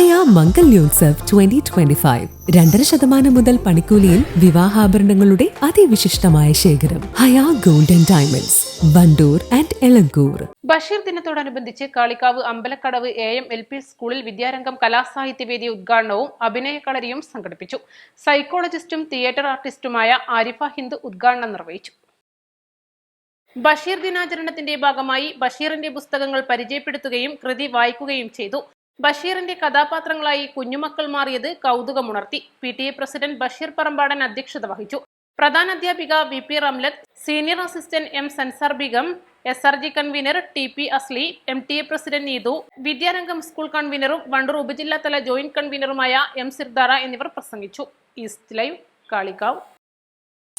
Haya Mangalyotsav twenty twenty five രണ്ടര ശതമാനം മുതൽ പണിക്കൂലിയിൽ വിവാഹാഭരണങ്ങളുടെ അതിവിശിഷ്ടമായ ശേഖരം. Haya golden diamonds Vandoor and Elankur. Basheer ദിനത്തോടനുബന്ധിച്ച് Kalikavu Ambalakkadavu A M L P സ്കൂളിൽ വിദ്യാരംഗം കലാസാഹിത്യവേദി ഉദ്ഘാടനവും അഭിനയകളരിയും സംഘടിപ്പിച്ചു. സൈക്കോളജിസ്റ്റും തിയേറ്റർ ആർട്ടിസ്റ്റുമായ ആരിഫ ഹിന്ദു ഉദ്ഘാടനം നിർവഹിച്ചു. ബഷീർ ദിനാചരണത്തിന്റെ ഭാഗമായി ബഷീറിന്റെ പുസ്തകങ്ങൾ പരിചയപ്പെടുത്തുകയും കൃതി വായിക്കുകയും ചെയ്തു. ബഷീറിന്റെ കഥാപാത്രങ്ങളായി കുഞ്ഞുമക്കൾ മാറിയത് കൗതുകമുണർത്തി. P T A president Basheer Parambadan അധ്യക്ഷത വഹിച്ചു. പ്രധാന അധ്യാപിക V P Ramlath senior assistant M Sansar Begum S R G convener T P Asli M T A president Neethu Vidyarangam school കൺവീനറും Wandoor ഉപജില്ലാതല ജോയിന്റ് കൺവീനറുമായ എം സിർദാറ എന്നിവർ പ്രസംഗിച്ചു. East live Kalikavu